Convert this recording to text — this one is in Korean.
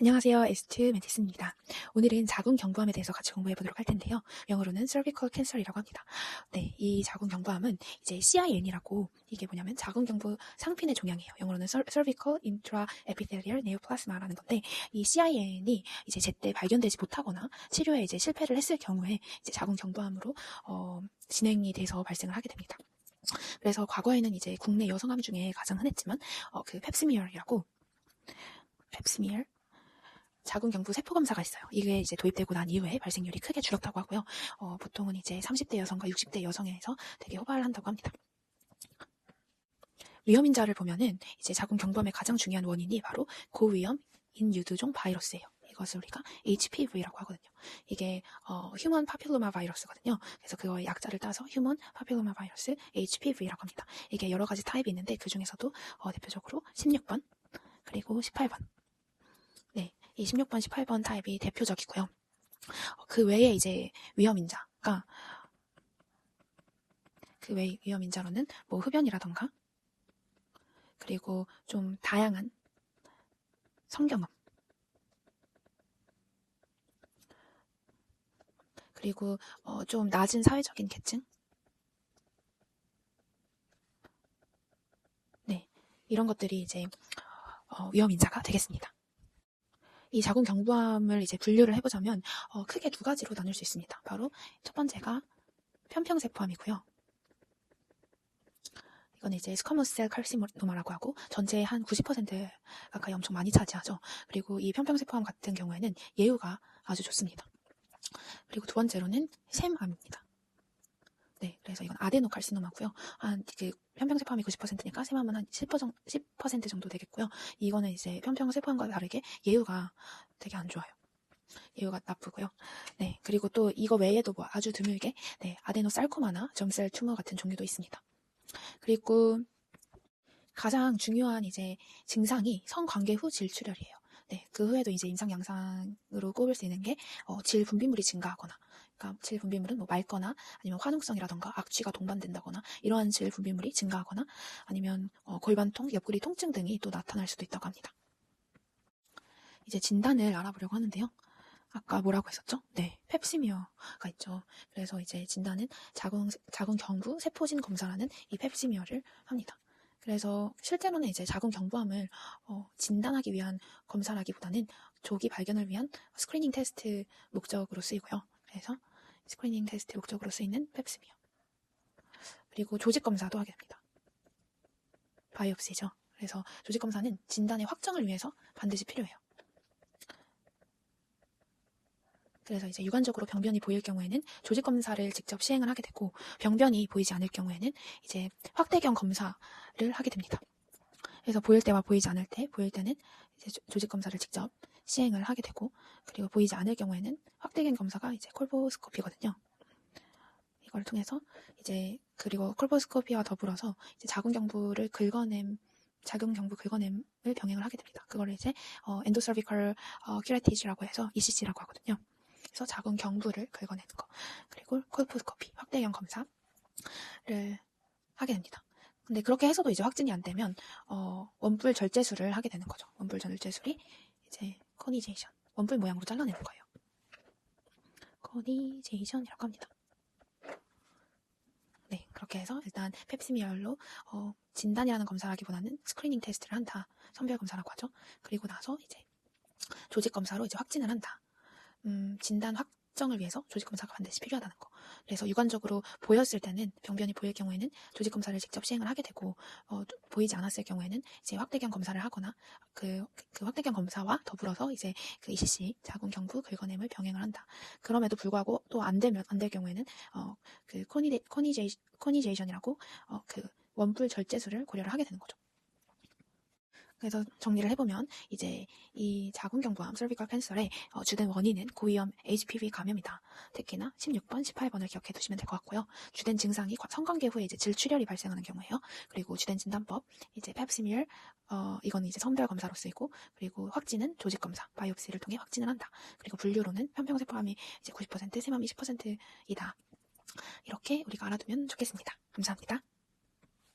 안녕하세요. S2 멘티스입니다. 오늘은 자궁 경부암에 대해서 같이 공부해 보도록 할 텐데요. 영어로는 cervical cancer이라고 합니다. 네, 이 자궁 경부암은 이제 CIN이라고 이게 뭐냐면 자궁 경부 상핀의 종양이에요. 영어로는 cervical intraepithelial neoplasma라는 건데 이 CIN이 이제 제때 발견되지 못하거나 치료에 이제 실패를 했을 경우에 이제 자궁 경부암으로 어, 진행이 돼서 발생을 하게 됩니다. 그래서 과거에는 이제 국내 여성암 중에 가장 흔했지만 어, 그 펩스미얼이라고 펩스미얼 자궁 경부 세포 검사가 있어요. 이게 이제 도입되고 난 이후에 발생률이 크게 줄었다고 하고요. 어, 보통은 이제 30대 여성과 60대 여성에서 되게 호발한다고 합니다. 위험인자를 보면은 이제 자궁 경부암의 가장 중요한 원인이 바로 고위험 인유두종 바이러스예요. 이것을 우리가 HPV라고 하거든요. 이게 어, 휴먼 파필로마 바이러스거든요. 그래서 그거의 약자를 따서 휴먼 파필로마 바이러스 HPV라고 합니다. 이게 여러 가지 타입이 있는데 그 중에서도 어, 대표적으로 16번 그리고 18번 네, 이 16번, 18번 타입이 대표적이고요. 어, 그 외에 이제 위험인자가 그 외 위험인자로는 뭐 흡연이라던가 그리고 좀 다양한 성경험 그리고 어, 좀 낮은 사회적인 계층 네 이런 것들이 이제 어, 위험 인자가 되겠습니다. 이 자궁 경부암을 이제 분류를 해보자면 어, 크게 두 가지로 나눌 수 있습니다. 바로 첫 번째가 편평세포암이고요. 이건 이제 스커머스셀 칼시노마라고 하고 전체의 한 90% 가까이 엄청 많이 차지하죠. 그리고 이 편평세포암 같은 경우에는 예후가 아주 좋습니다. 그리고 두 번째로는 샘암입니다. 네, 그래서 이건 아데노칼시노마고요. 한그 편평 세포암이 90%니까 세마음은 한 10%, 10% 정도 되겠고요. 이거는 이제 편평 세포암과 다르게 예후가 되게 안 좋아요. 예후가 나쁘고요. 네, 그리고 또 이거 외에도 뭐 아주 드물게 네, 아데노살코마나 점셀 투머 같은 종류도 있습니다. 그리고 가장 중요한 이제 증상이 성관계 후 질출혈이에요. 네, 그 후에도 이제 임상 양상으로 꼽을 수 있는 게 어, 질 분비물이 증가하거나 그러니까 질 분비물은 뭐 맑거나 아니면 화농성이라던가 악취가 동반된다거나 이러한 질 분비물이 증가하거나 아니면 어, 골반통, 옆구리 통증 등이 또 나타날 수도 있다고 합니다. 이제 진단을 알아보려고 하는데요. 아까 뭐라고 했었죠? 네, 펩시미어가 있죠. 그래서 이제 진단은 자궁, 자궁 경부 세포진 검사라는 이 펩시미어를 합니다. 그래서 실제로는 이제 자궁 경부암을 어, 진단하기 위한 검사라기보다는 조기 발견을 위한 스크리닝 테스트 목적으로 쓰이고요. 그래서 스크리닝 테스트 목적으로 쓰이는 펩스미어. 그리고 조직 검사도 하게 됩니다. 바이옵시죠. 그래서 조직 검사는 진단의 확정을 위해서 반드시 필요해요. 그래서 이제 유관적으로 병변이 보일 경우에는 조직 검사를 직접 시행을 하게 되고 병변이 보이지 않을 경우에는 이제 확대경 검사를 하게 됩니다. 그래서 보일 때와 보이지 않을 때, 보일 때는 이제 조직 검사를 직접 시행을 하게 되고 그리고 보이지 않을 경우에는 확대경 검사가 이제 콜보스코피거든요. 이걸 통해서 이제 그리고 콜보스코피와 더불어서 이제 자궁경부를 긁어냄 자궁 경부 긁어냄을 병행을 하게 됩니다. 그걸 이제 어, 엔도서비컬 어, 큐레티지라고 해서 ECC라고 하거든요. 그래서 자궁경부를 긁어내는 거 그리고 콜보스코피 확대경 검사를 하게 됩니다. 근데 그렇게 해서도 이제 확진이 안 되면 어, 원뿔 절제술을 하게 되는 거죠. 원뿔 절제술이 이제 커니제이션 원뿔 모양으로 잘라내는 거예요. 커니제이션이라고 합니다. 네, 그렇게 해서 일단 펩시미얼로 어, 진단이라는 검사라기보다는 스크리닝 테스트를 한다. 선별 검사라고 하죠. 그리고 나서 이제 조직 검사로 이제 확진을 한다. 음, 진단 확정을 위해서 조직 검사가 반드시 필요하다는 거. 그래서 유관적으로 보였을 때는 병변이 보일 경우에는 조직 검사를 직접 시행을 하게 되고 어, 보이지 않았을 경우에는 이제 확대경 검사를 하거나 그, 그 확대경 검사와 더불어서 이제 그 ECC 자궁 경부 긁어냄을 병행을 한다. 그럼에도 불구하고 또 안 되면 안 될 경우에는 어, 그 코니 코니제이 코니제이션이라고 어, 그 원뿔 절제술을 고려를 하게 되는 거죠. 그래서 정리를 해보면 이제 이 자궁경부암 cervical cancer의 어, 주된 원인은 고위험 HPV 감염이다. 특히나 16번, 18번을 기억해 두시면 될 것 같고요. 주된 증상이 성관계 후에 이제 질출혈이 발생하는 경우예요. 그리고 주된 진단법 이제 펩시미얼 어, 이거는 이제 선별 검사로 쓰이고 그리고 확진은 조직 검사 바이옵시를 통해 확진을 한다. 그리고 분류로는 편평세포암이 이제 90%, 세맘이 10%이다. 이렇게 우리가 알아두면 좋겠습니다. 감사합니다.